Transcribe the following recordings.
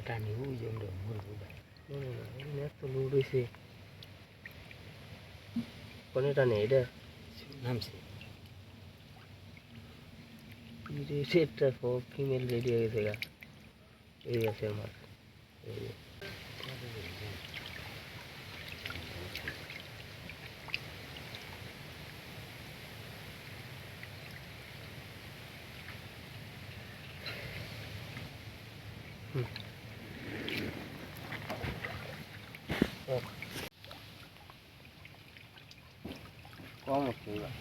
টানি ওই জন্য মরবো ভাই এত লুট হয়েছে কোনটা নেই এটা নামছে রেডটা সব ফিমেল রেডি হয়ে গেছে গা এই আছে যে। হুম। কম হচ্ছে এবার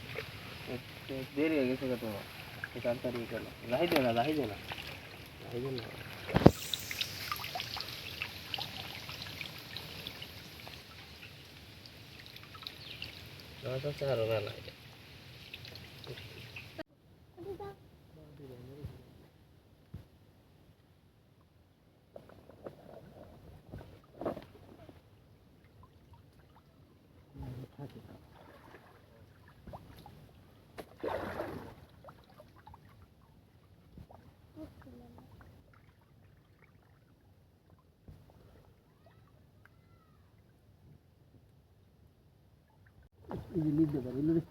একটু দেরি হয়ে গেছে গো তোমার একটু তাড়াতাড়ি কেন রাহি দে না রাহি দে না রাহি দে না মাছ আছে আরো মেলা এটা ಇಲ್ಲಿ ಇಲ್ಲಿದ್ದೆ ಬರೀ ಇಲ್ಲಿ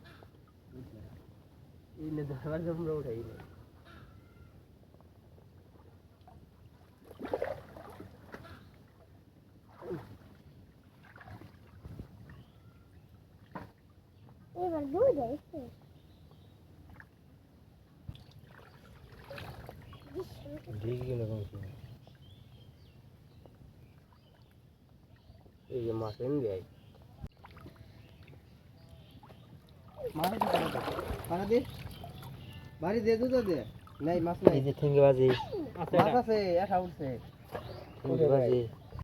ಇಲ್ಲಿ ಧಾರವಾಡ ಗಮ್ ರೋಡ್ ಇದೆ এবার দুধ এসে দিকে গেলে এই যে মাছ এনে দেয় পাড়া দে বাড়ি দে দুধ দে নাই মাছ এই যে ঠেঙ্গে বাজি মাছ আছে এটা উঠছে ঠেঙ্গে বাজি